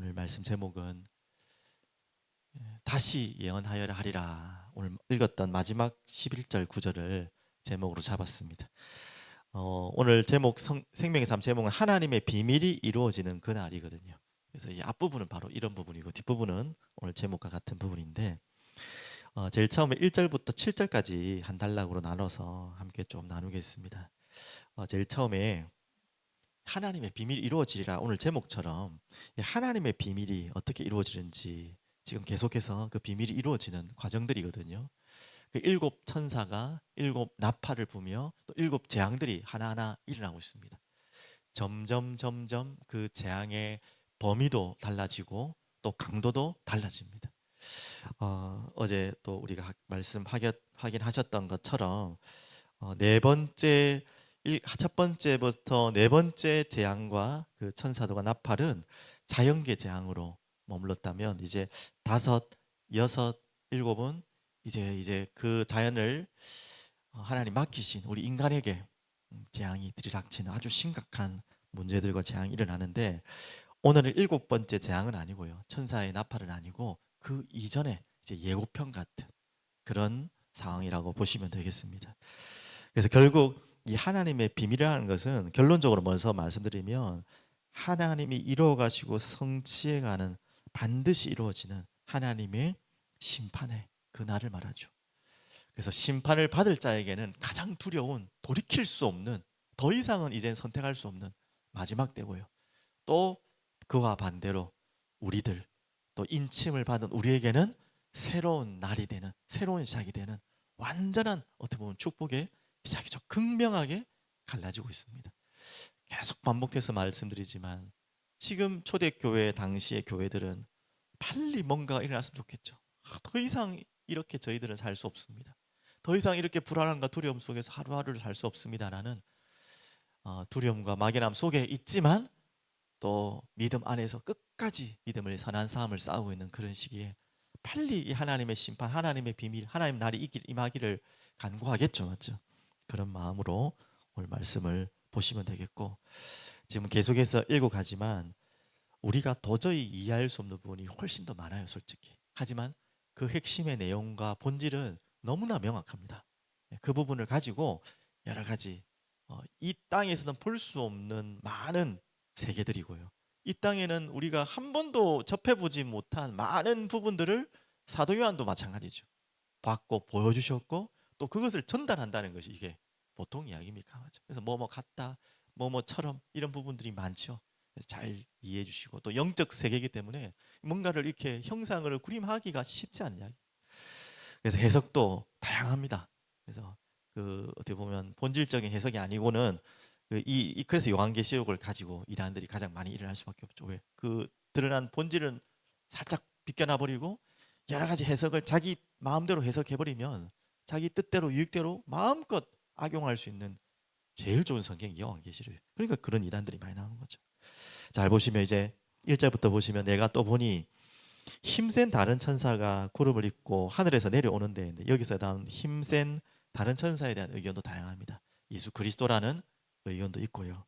오늘 말씀 제목은 예, 다시 예언하여라 하리라. 오늘 읽었던 마지막 11절 구절을 제목으로 잡았습니다. 어, 오늘 제목 성, 생명의 삶 제목은 하나님의 비밀이 이루어지는 그날이거든요. 그래서 이 앞부분은 바로 이런 부분이고 뒷부분은 오늘 제목과 같은 부분인데 어, 제일 처음에 1절부터 7절까지 한 단락으로 나눠서 함께 좀 나누겠습니다. 어, 제일 처음에 하나님의 비밀이 이루어지리라 오늘 제목처럼 이 하나님의 비밀이 어떻게 이루어지는지 지금 계속해서 그 비밀이 이루어지는 과정들이거든요. 그 일곱 천사가 일곱 나팔을 부며 또 일곱 재앙들이 하나하나 일어나고 있습니다. 점점 점점 그 재앙의 범위도 달라지고 또 강도도 달라집니다. 어, 어제 또 우리가 하- 말씀 확인, 확인 하셨던 것처럼 어, 네 번째 일, 첫 번째부터 네 번째 재앙과 그 천사도가 나팔은 자연계 재앙으로 머물렀다면 이제 다섯, 여섯, 일곱은 이제 이제 그 자연을 어, 하나님 맡기신 우리 인간에게 음, 재앙이 들이닥치는 아주 심각한 문제들과 재앙이 일어나는데 오늘은 일곱 번째 재앙은 아니고요 천사의 나팔은 아니고 그 이전에 이제 예고편 같은 그런 상황이라고 보시면 되겠습니다. 그래서 결국 이 하나님의 비밀이라는 것은 결론적으로 먼저 말씀드리면 하나님이 이루어 가시고 성취해 가는 반드시 이루어지는 하나님의 심판의 그날을 말하죠. 그래서 심판을 받을 자에게는 가장 두려운 돌이킬 수 없는 더 이상은 이젠 선택할 수 없는 마지막 때고요. 또 그와 반대로 우리들 또 인침을 받은 우리에게는 새로운 날이 되는 새로운 시작이 되는 완전한 어떻게 보면 축복의 시작이죠. 극명하게 갈라지고 있습니다. 계속 반복해서 말씀드리지만 지금 초대교회 당시의 교회들은 빨리 뭔가 일어났으면 좋겠죠. 아, 더 이상 이렇게 저희들은 살 수 없습니다. 더 이상 이렇게 불안함과 두려움 속에서 하루하루를 살 수 없습니다라는 어, 두려움과 막연함 속에 있지만 또 믿음 안에서 끝까지 믿음을 선한 싸움을 싸우고 있는 그런 시기에 빨리 이 하나님의 심판, 하나님의 비밀, 하나님 날이 임하기를 간구하겠죠, 맞죠? 그런 마음으로 오늘 말씀을 보시면 되겠고 지금 계속해서 읽고 가지만 우리가 도저히 이해할 수 없는 부분이 훨씬 더 많아요, 솔직히. 하지만 그 핵심의 내용과 본질은 너무나 명확합니다. 예, 그 부분을 가지고 여러 가지 어, 이 땅에서는 볼 수 없는 많은 세계들이고요. 이 땅에는 우리가 한 번도 접해보지 못한 많은 부분들을 사도 요한도 마찬가지죠. 봤고 보여주셨고 또 그것을 전달한다는 것이 이게 보통 이야기입니까? 맞죠? 그래서 뭐뭐 같다, 뭐뭐처럼 이런 부분들이 많죠. 잘 이해해 주시고 또 영적 세계이기 때문에 뭔가를 이렇게 형상을 그림하기가 쉽지 않은. 그래서 해석도 다양합니다. 그래서 그 어떻게 보면 본질적인 해석이 아니고는 그 이, 이 그래서 요한계시록을 가지고 이단들이 가장 많이 일어날 수밖에 없죠. 왜? 그 드러난 본질은 살짝 비껴나 버리고 여러 가지 해석을 자기 마음대로 해석해 버리면 자기 뜻대로 유익대로 마음껏 악용할 수 있는 제일 좋은 성경이 요한계시록. 그러니까 그런 이단들이 많이 나오는 거죠. 잘 보시면 이제 1절부터 보시면 내가 또 보니 힘센 다른 천사가 구름을 입고 하늘에서 내려오는데 여기서 나온 힘센 다른 천사에 대한 의견도 다양합니다. 예수 그리스도라는 의견도 있고요.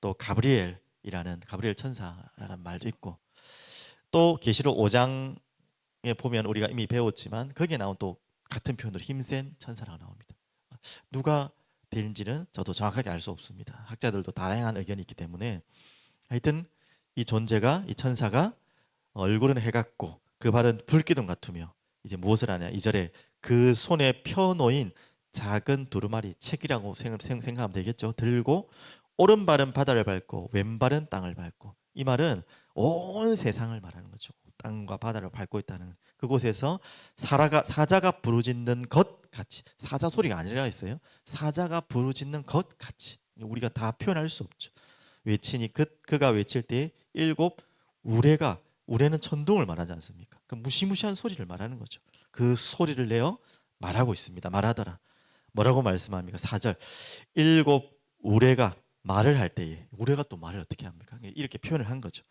또 가브리엘이라는 가브리엘 천사라는 말도 있고 또 계시록 5장에 보면 우리가 이미 배웠지만 거기에 나온 또 같은 표현으로 힘센 천사라고 나옵니다. 누가 될지는 저도 정확하게 알 수 없습니다. 학자들도 다양한 의견이 있기 때문에 하여튼 이 존재가 이 천사가 얼굴은 해같고 그 발은 불기둥 같으며 이제 무엇을 하냐 이 절에 그 손에 펴놓인 작은 두루마리 책이라고 생각하면 되겠죠. 들고 오른발은 바다를 밟고 왼발은 땅을 밟고 이 말은 온 세상을 말하는 거죠. 땅과 바다를 밟고 있다는 그곳에서 사라가 사자가 부르짖는 것 같이 사자 소리가 아니라 했어요. 사자가 부르짖는 것 같이 우리가 다 표현할 수 없죠. 외치니 그 그가 외칠 때 일곱 우레가 우레는 천둥을 말하지 않습니까? 그 무시무시한 소리를 말하는 거죠. 그 소리를 내어 말하고 있습니다. 말하더라. 뭐라고 말씀합니까? 4절. 일곱 우레가 말을 할 때에 우레가 또 말을 어떻게 합니까? 이렇게 표현을 한 거죠.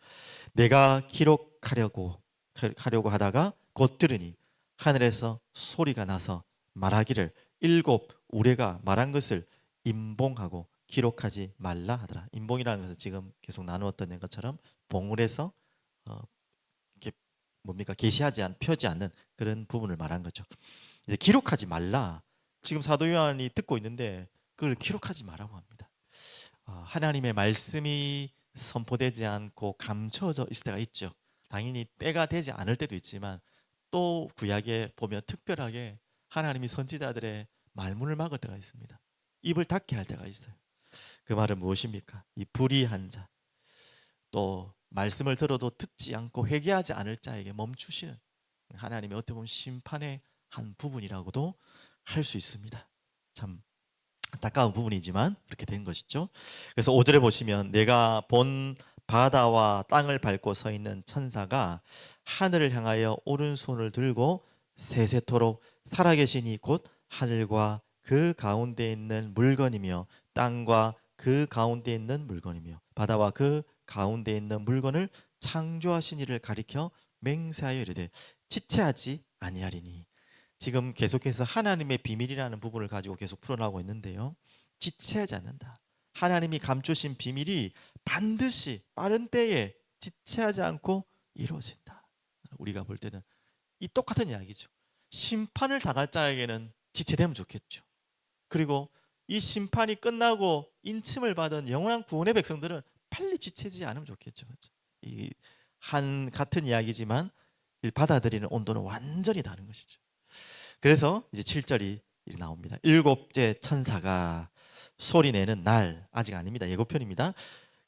내가 기록하려고 하려고 하다가 곧 들으니 하늘에서 소리가 나서 말하기를 일곱 우레가 말한 것을 임봉하고 기록하지 말라 하더라. 임봉이라는 것은 지금 계속 나누었던 것처럼 봉우에서 어, 뭡니까 계시하지 않 펴지 않는 그런 부분을 말한 거죠. 이제 기록하지 말라. 지금 사도 요한이 듣고 있는데 그걸 기록하지 말라고 합니다. 아, 하나님의 말씀이 선포되지 않고 감춰져 있을 때가 있죠. 당연히 때가 되지 않을 때도 있지만 또 구약에 보면 특별하게 하나님이 선지자들의 말문을 막을 때가 있습니다. 입을 닫게 할 때가 있어요. 그 말은 무엇입니까? 이 불의한 자, 또 말씀을 들어도 듣지 않고 회개하지 않을 자에게 멈추시는 하나님의 어떻게 보면 심판의 한 부분이라고도 할 수 있습니다. 참 안타까운 부분이지만 그렇게 된 것이죠. 그래서 5절에 보시면 내가 본 바다와 땅을 밟고 서 있는 천사가 하늘을 향하여 오른손을 들고 세세토록 살아계시니 곧 하늘과 그 가운데 있는 물건이며 땅과 그 가운데 있는 물건이며 바다와 그 가운데 있는 물건을 창조하신 이를 가리켜 맹세하여 이르되 지체하지 아니하리니 지금 계속해서 하나님의 비밀이라는 부분을 가지고 계속 풀어나가고 있는데요. 지체하지 않는다. 하나님이 감추신 비밀이 반드시 빠른 때에 지체하지 않고 이루어진다. 우리가 볼 때는 이 똑같은 이야기죠. 심판을 당할 자에게는 지체되면 좋겠죠. 그리고 이 심판이 끝나고 인침을 받은 영원한 구원의 백성들은 빨리 지체지 않으면 좋겠죠. 그렇죠? 이한 같은 이야기지만 이 받아들이는 온도는 완전히 다른 것이죠. 그래서 이제 7절이 나옵니다. 일곱째 천사가 소리 내는 날 아직 아닙니다. 예고편입니다.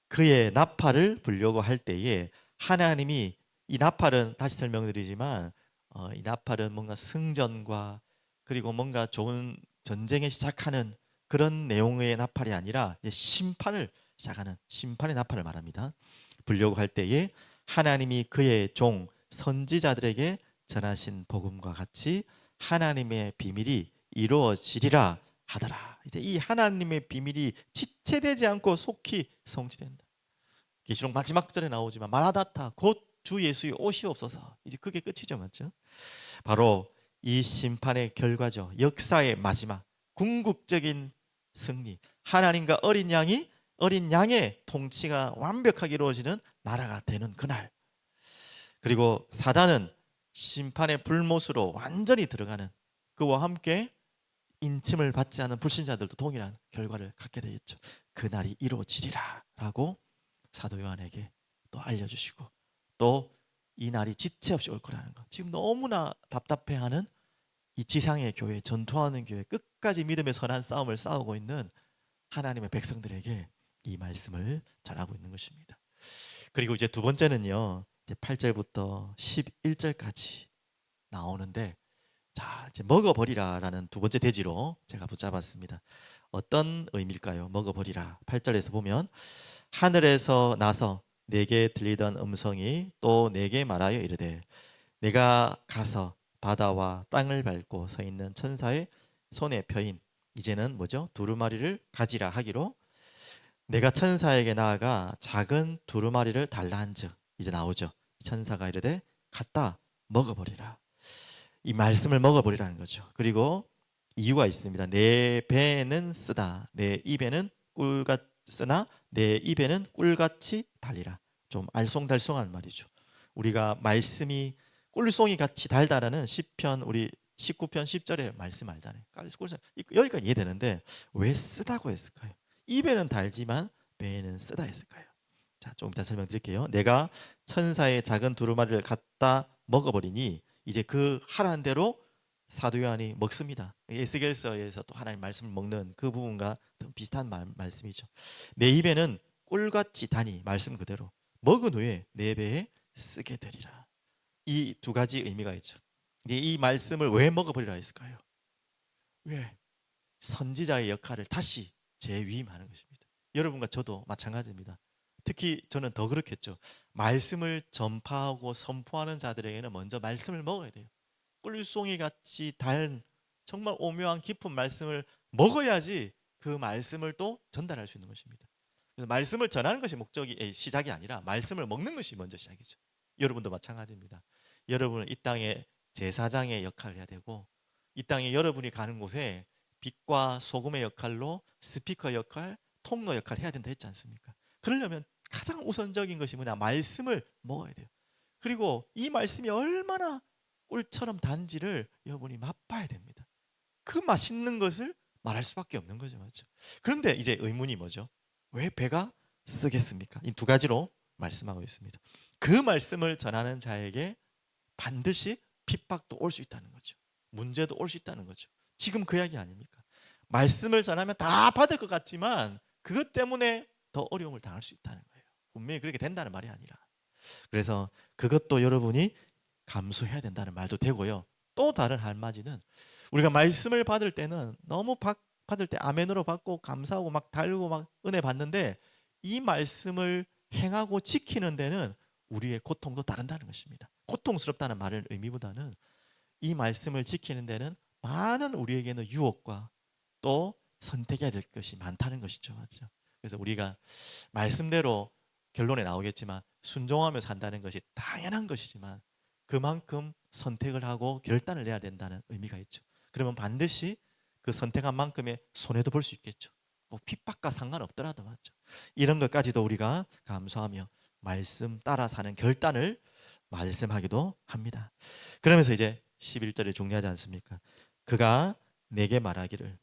그의 나팔을 불려고 할 때에 하나님이 이 나팔은 다시 설명드리지만 어, 이 나팔은 뭔가 승전과 그리고 뭔가 좋은 전쟁에 시작하는 그런 내용의 나팔이 아니라 심판을 시작하는 심판의 나팔을 말합니다. 불려고 할 때에 하나님이 그의 종 선지자들에게 전하신 복음과 같이 하나님의 비밀이 이루어지리라 하더라. 이제 이 하나님의 비밀이 지체되지 않고 속히 성취된다. 계시록 마지막 절에 나오지만 마라다타 곧 주 예수의 오시옵소서. 이제 그게 끝이죠, 맞죠? 바로 이 심판의 결과죠. 역사의 마지막 궁극적인 승리. 하나님과 어린 양이 어린 양의 통치가 완벽하게 이루어지는 나라가 되는 그날. 그리고 사단은 심판의 불못으로 완전히 들어가는 그와 함께 인침을 받지 않은 불신자들도 동일한 결과를 갖게 되겠죠. 그날이 이루어지리라라고 사도 요한에게 또 알려주시고 또 이 날이 지체 없이 올 거라는 것. 지금 너무나 답답해하는 이 지상의 교회, 전투하는 교회, 끝까지 믿음의 선한 싸움을 싸우고 있는 하나님의 백성들에게 이 말씀을 전하고 있는 것입니다. 그리고 이제 두 번째는요. 이제 8절부터 11절까지 나오는데 자, 이제 먹어버리라라는 두 번째 대지로 제가 붙잡았습니다. 어떤 의미일까요? 먹어버리라. 8절에서 보면 하늘에서 나서 내게 들리던 음성이 또 내게 말하여 이르되 내가 가서 바다와 땅을 밟고 서 있는 천사의 손에 펴인 이제는 뭐죠? 두루마리를 가지라 하기로 내가 천사에게 나아가 작은 두루마리를 달라 한즉 이제 나오죠. 천사가 이르되 갖다 먹어버리라. 이 말씀을 먹어버리라는 거죠. 그리고 이유가 있습니다. 내 배는 쓰다, 내 입에는 꿀같 쓰나 내 입에는 꿀같이 달리라. 좀 알쏭달쏭한 말이죠. 우리가 말씀이 꿀송이 같이 달다라는 시편 우리 19편 10절에 말씀 알잖아요. 여기까지 이해되는데 왜 쓰다고 했을까요? 입에는 달지만 배에는 쓰다 했을까요? 자, 조금 이따 설명드릴게요. 내가 천사의 작은 두루마리를 갖다 먹어버리니 이제 그 하라는 대로 사도 요한이 먹습니다. 에스겔서에서 또 하나님 말씀을 먹는 그 부분과 비슷한 말, 말씀이죠. 내 입에는 꿀같이 다니 말씀 그대로 먹은 후에 내 배에 쓰게 되리라. 이 두 가지 의미가 있죠. 이제 이 말씀을 왜 먹어버리라 했을까요? 왜 선지자의 역할을 다시 재위임하는 것입니다. 여러분과 저도 마찬가지입니다. 특히 저는 더 그렇겠죠. 말씀을 전파하고 선포하는 자들에게는 먼저 말씀을 먹어야 돼요. 꿀송이 같이 달 정말 오묘한 깊은 말씀을 먹어야지 그 말씀을 또 전달할 수 있는 것입니다. 그래서 말씀을 전하는 것이 목적이 시작이 아니라 말씀을 먹는 것이 먼저 시작이죠. 여러분도 마찬가지입니다. 여러분은 이 땅에 제사장의 역할을 해야 되고 이 땅에 여러분이 가는 곳에 빛과 소금의 역할로 스피커 역할, 통로 역할 해야 된다 했지 않습니까? 그러려면 가장 우선적인 것이 뭐냐? 말씀을 먹어야 돼요. 그리고 이 말씀이 얼마나 꿀처럼 단지를 여러분이 맛봐야 됩니다. 그 맛있는 것을 말할 수밖에 없는 거죠, 맞죠? 그런데 이제 의문이 뭐죠? 왜 배가 쓰겠습니까? 이 두 가지로 말씀하고 있습니다. 그 말씀을 전하는 자에게 반드시 핍박도 올 수 있다는 거죠. 문제도 올 수 있다는 거죠. 지금 그 이야기 아닙니까? 말씀을 전하면 다 받을 것 같지만 그것 때문에 더 어려움을 당할 수 있다는 거예요. 분명히 그렇게 된다는 말이 아니라. 그래서 그것도 여러분이 감수해야 된다는 말도 되고요. 또 다른 한마디는 우리가 말씀을 받을 때는 너무 받, 받을 때 아멘으로 받고 감사하고 막 달고 막 은혜 받는데 이 말씀을 행하고 지키는 데는 우리의 고통도 따른다는 것입니다. 고통스럽다는 말의 의미보다는 이 말씀을 지키는 데는 많은 우리에게는 유혹과 또 선택해야 될 것이 많다는 것이죠. 맞죠? 그래서 우리가 말씀대로 결론에 나오겠지만 순종하며 산다는 것이 당연한 것이지만 그만큼 선택을 하고 결단을 내야 된다는 의미가 있죠. 그러면 반드시 그 선택한 만큼의 손해도 볼 수 있겠죠. 꼭 핍박과 상관없더라도 맞죠. 이런 것까지도 우리가 감수하며 말씀 따라 사는 결단을 말씀하기도 합니다. 그러면서 이제 11절에 중요하지 않습니까? 그가 내게 말하기를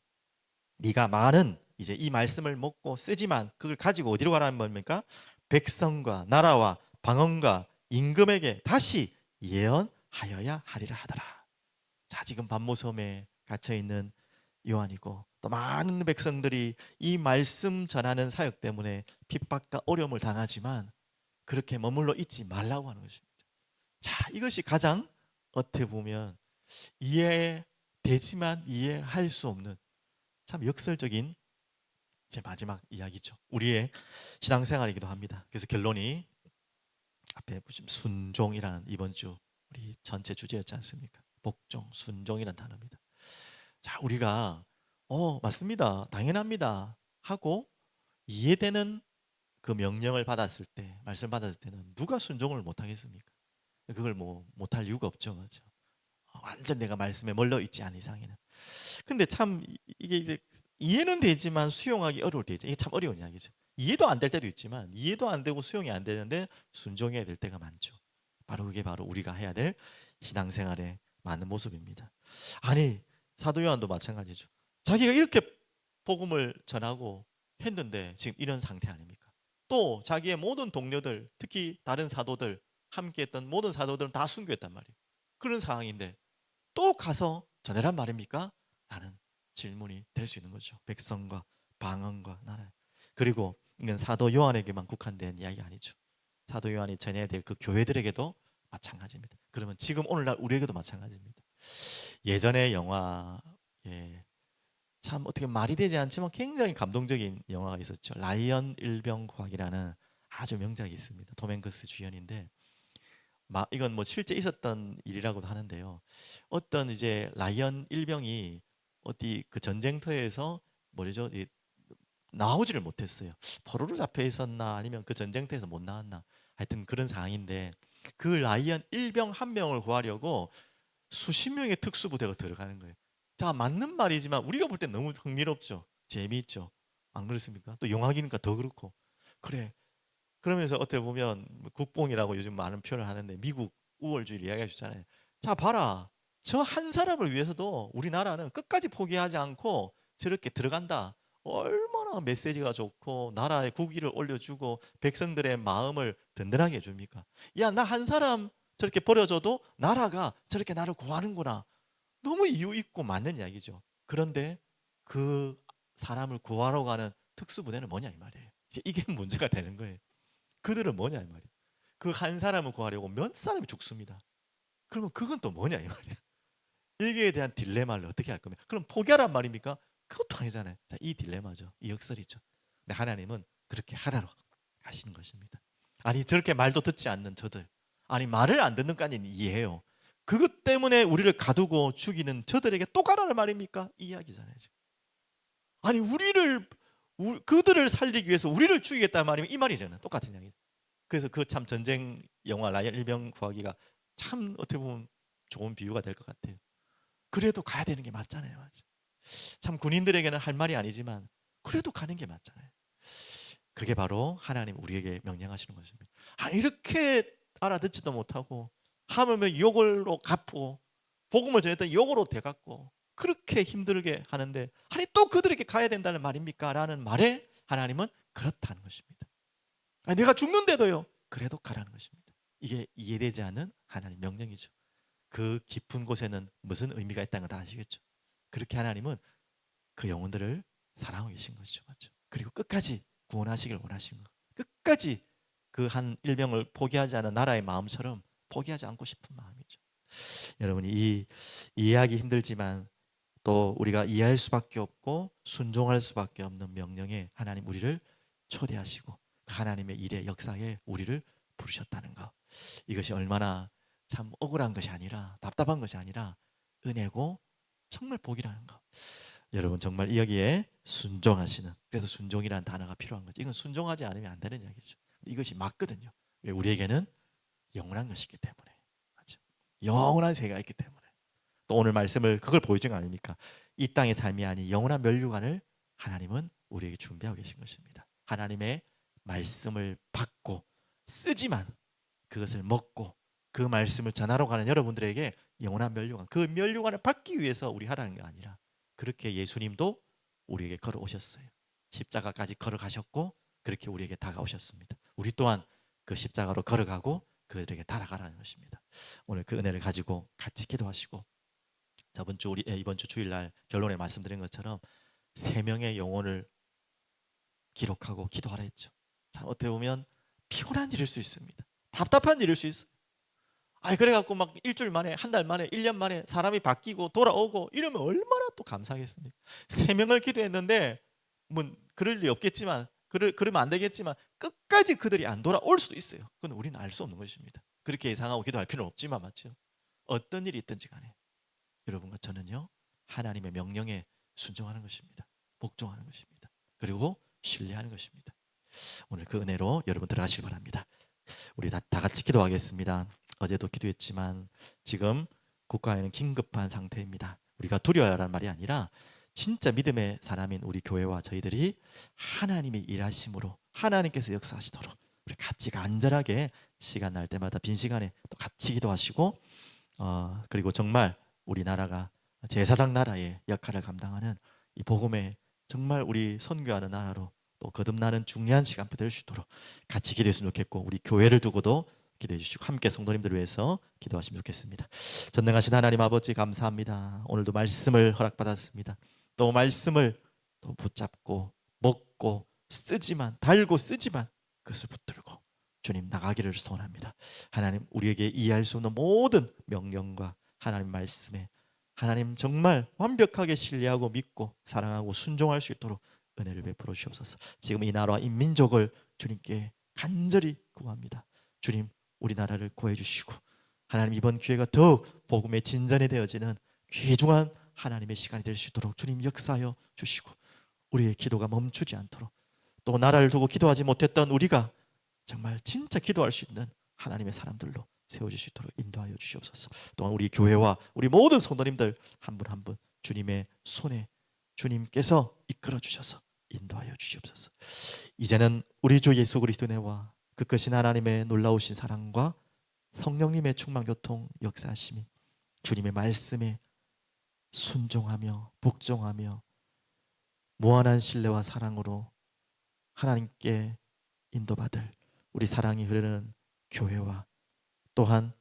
네가 많은 이제 이 말씀을 먹고 쓰지만 그걸 가지고 어디로 가라는 겁니까? 백성과 나라와 방언과 임금에게 다시 예언하여야 하리라 하더라. 자, 지금 반모섬에 갇혀 있는 요한이고 또 많은 백성들이 이 말씀 전하는 사역 때문에 핍박과 어려움을 당하지만 그렇게 머물러 있지 말라고 하는 것입니다. 자, 이것이 가장 어떻게 보면 이해되지만 이해할 수 없는 참 역설적인 제 마지막 이야기죠. 우리의 신앙생활이기도 합니다. 그래서 결론이 앞에 보시면 순종이라는 이번 주 우리 전체 주제였지 않습니까? 복종, 순종이라는 단어입니다. 자, 우리가 어, 맞습니다. 당연합니다. 하고 이해되는 그 명령을 받았을 때, 말씀 받았을 때는 누가 순종을 못 하겠습니까? 그걸 뭐 못할 이유가 없죠. 그렇죠? 완전 내가 말씀에 멀러 있지 않은 이상에는. 근데 참 이- 이게 이해는 되지만 수용하기 어려울 때 있죠. 이게 참 어려운 이야기죠. 이해도 안 될 때도 있지만 이해도 안 되고 수용이 안 되는데 순종해야 될 때가 많죠. 바로 그게 바로 우리가 해야 될 신앙생활의 많은 모습입니다. 아니 사도 요한도 마찬가지죠. 자기가 이렇게 복음을 전하고 했는데 지금 이런 상태 아닙니까? 또 자기의 모든 동료들, 특히 다른 사도들 함께했던 모든 사도들은 다 순교했단 말이에요. 그런 상황인데 또 가서 전해란 말입니까? 라는 질문이 될 수 있는 거죠. 백성과 방언과 나라. 그리고 이건 사도 요한에게만 국한된 이야기 아니죠. 사도 요한이 전해야 될 그 교회들에게도 마찬가지입니다. 그러면 지금 오늘날 우리에게도 마찬가지입니다. 예전의 영화 예. 참 어떻게 말이 되지 않지만 굉장히 감동적인 영화가 있었죠. 라이언 일병과학이라는 아주 명작이 있습니다. 톰 행크스 주연인데 마, 이건 뭐 실제 있었던 일이라고도 하는데요. 어떤 이제 라이언 일병이 어디 그 전쟁터에서 뭐죠? 이, 나오지를 못했어요. 포로로 잡혀 있었나 아니면 그 전쟁터에서 못 나왔나 하여튼 그런 상황인데 그 라이언 일병 한 명을 구하려고 수십 명의 특수부대가 들어가는 거예요. 자 맞는 말이지만 우리가 볼 때 너무 흥미롭죠. 재미있죠. 안 그렇습니까? 또 영화기니까 더 그렇고 그래. 그러면서 어떻게 보면 뭐 국뽕이라고 요즘 많은 표현을 하는데 미국 우월주의를 이야기해 주잖아요. 자 봐라. 저 한 사람을 위해서도 우리나라는 끝까지 포기하지 않고 저렇게 들어간다. 얼마나 메시지가 좋고 나라의 국위를 올려주고 백성들의 마음을 든든하게 해줍니까? 야 나 한 사람 저렇게 버려줘도 나라가 저렇게 나를 구하는구나. 너무 이유 있고 맞는 이야기죠. 그런데 그 사람을 구하러 가는 특수부대는 뭐냐 이 말이에요. 이제 이게 문제가 되는 거예요. 그들은 뭐냐 이 말이에요. 그 한 사람을 구하려고 몇 사람이 죽습니다. 그러면 그건 또 뭐냐 이 말이에요. 여기에 대한 딜레마를 어떻게 할 겁니까? 그럼 포기하란 말입니까? 그것도 아니잖아요. 자, 이 딜레마죠. 이 역설이죠. 근데 하나님은 그렇게 하라고 하시는 것입니다. 아니 저렇게 말도 듣지 않는 저들, 아니 말을 안 듣는까지는 이해해요. 그것 때문에 우리를 가두고 죽이는 저들에게 또 가라는 말입니까? 이 이야기잖아요. 지금. 아니 우리를 우- 그들을 살리기 위해서 우리를 죽이겠다는 말이면 이 말이잖아요. 똑같은 이야기. 그래서 그 참 전쟁 영화 라이언 일병 구하기가 참 어떻게 보면 좋은 비유가 될 것 같아요. 그래도 가야 되는 게 맞잖아요. 맞아. 참 군인들에게는 할 말이 아니지만 그래도 가는 게 맞잖아요. 그게 바로 하나님 우리에게 명령하시는 것입니다. 아, 이렇게 알아듣지도 못하고 하물며 욕을로 갚고 복음을 전했던 욕으로 돼갖고 그렇게 힘들게 하는데 아니 또 그들에게 가야 된다는 말입니까? 라는 말에 하나님은 그렇다는 것입니다. 아니, 내가 죽는데도요. 그래도 가라는 것입니다. 이게 이해되지 않는 하나님 명령이죠. 그 깊은 곳에는 무슨 의미가 있다는 거다 아시겠죠? 그렇게 하나님은 그 영혼들을 사랑하고 계신 것이죠. 맞죠? 그리고 끝까지 구원하시길 원하신 거. 끝까지 그 한 일병을 포기하지 않은 나라의 마음처럼 포기하지 않고 싶은 마음이죠. 여러분이 이 이해하기 힘들지만 또 우리가 이해할 수밖에 없고 순종할 수밖에 없는 명령에 하나님 우리를 초대하시고 그 하나님의 일의 역사에 우리를 부르셨다는 것. 이것이 얼마나 참 억울한 것이 아니라 답답한 것이 아니라 은혜고 정말 복이라는 것. 여러분 정말 여기에 순종하시는 그래서 순종이라는 단어가 필요한 거죠. 이건 순종하지 않으면 안 되는 이야기죠. 이것이 맞거든요. 왜 우리에게는 영원한 것이기 때문에. 맞죠? 영원한 세계가 있기 때문에. 또 오늘 말씀을 그걸 보여준 거 아닙니까? 이 땅의 삶이 아닌 영원한 멸류관을 하나님은 우리에게 준비하고 계신 것입니다. 하나님의 말씀을 받고 쓰지만 그것을 먹고 그 말씀을 전하러 가는 여러분들에게 영원한 멸류관 그 멸류관을 받기 위해서 우리 하라는 게 아니라 그렇게 예수님도 우리에게 걸어오셨어요. 십자가까지 걸어가셨고 그렇게 우리에게 다가오셨습니다. 우리 또한 그 십자가로 걸어가고 그들에게 달아가라는 것입니다. 오늘 그 은혜를 가지고 같이 기도하시고 저번 주 우리 예, 이번 주 주일날 결론에 말씀드린 것처럼 세 명의 영혼을 기록하고 기도하라 했죠. 자 어떻게 보면 피곤한 일일 수 있습니다. 답답한 일일 수 있어. 아 그래갖고 막 일주일 만에 한 달 만에 일 년 만에 사람이 바뀌고 돌아오고 이러면 얼마나 또 감사하겠습니까? 세 명을 기도했는데 뭐 그럴 리 없겠지만 그러, 그러면 안 되겠지만 끝까지 그들이 안 돌아올 수도 있어요. 그건 우리는 알 수 없는 것입니다. 그렇게 예상하고 기도할 필요는 없지만 맞죠? 어떤 일이 있든지 간에 여러분과 저는요 하나님의 명령에 순종하는 것입니다. 복종하는 것입니다. 그리고 신뢰하는 것입니다. 오늘 그 은혜로 여러분 들어가시기 바랍니다. 우리 다, 다 같이 기도하겠습니다. 어제도 기도했지만 지금 국가에는 긴급한 상태입니다. 우리가 두려워하라는 말이 아니라 진짜 믿음의 사람인 우리 교회와 저희들이 하나님의 일하심으로 하나님께서 역사하시도록 우리 같이 간절하게 시간 날 때마다 빈 시간에 또 같이 기도하시고 어, 그리고 정말 우리나라가 제사장 나라의 역할을 감당하는 이 복음의 정말 우리 선교하는 나라로 또 거듭나는 중요한 시간표 될 수 있도록 같이 기도했으면 좋겠고 우리 교회를 두고도 기도해 주시고 함께 성도님들 위해서 기도하시면 좋겠습니다. 전능하신 하나님 아버지 감사합니다. 오늘도 말씀을 허락받았습니다. 또 말씀을 또 붙잡고 먹고 쓰지만 달고 쓰지만 그것을 붙들고 주님 나가기를 소원합니다. 하나님 우리에게 이해할 수 없는 모든 명령과 하나님 말씀에 하나님 정말 완벽하게 신뢰하고 믿고 사랑하고 순종할 수 있도록 은혜를 베풀어 주옵소서. 지금 이 나라와 이 민족을 주님께 간절히 구합니다. 주님 우리나라를 구해 주시고 하나님 이번 기회가 더욱 복음의 진전이 되어지는 귀중한 하나님의 시간이 될 수 있도록 주님 역사하여 주시고 우리의 기도가 멈추지 않도록 또 나라를 두고 기도하지 못했던 우리가 정말 진짜 기도할 수 있는 하나님의 사람들로 세워질 수 있도록 인도하여 주시옵소서. 또한 우리 교회와 우리 모든 성도님들 한 분 한 분 주님의 손에 주님께서 이끌어 주셔서 인도하여 주시옵소서. 이제는 우리 주 예수 그리스도의 은혜와 그 크신 하나님의 놀라우신 사랑과 성령님의 충만 교통 역사하심이 주님의 말씀에 순종하며 복종하며 무한한 신뢰와 사랑으로 하나님께 인도받을 우리 사랑이 흐르는 교회와 또한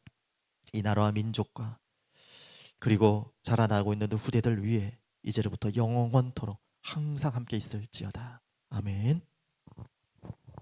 이 나라와 민족과 그리고 자라나고 있는 후대들 위에 이제로부터 영원토록 항상 함께 있을지어다. 아멘.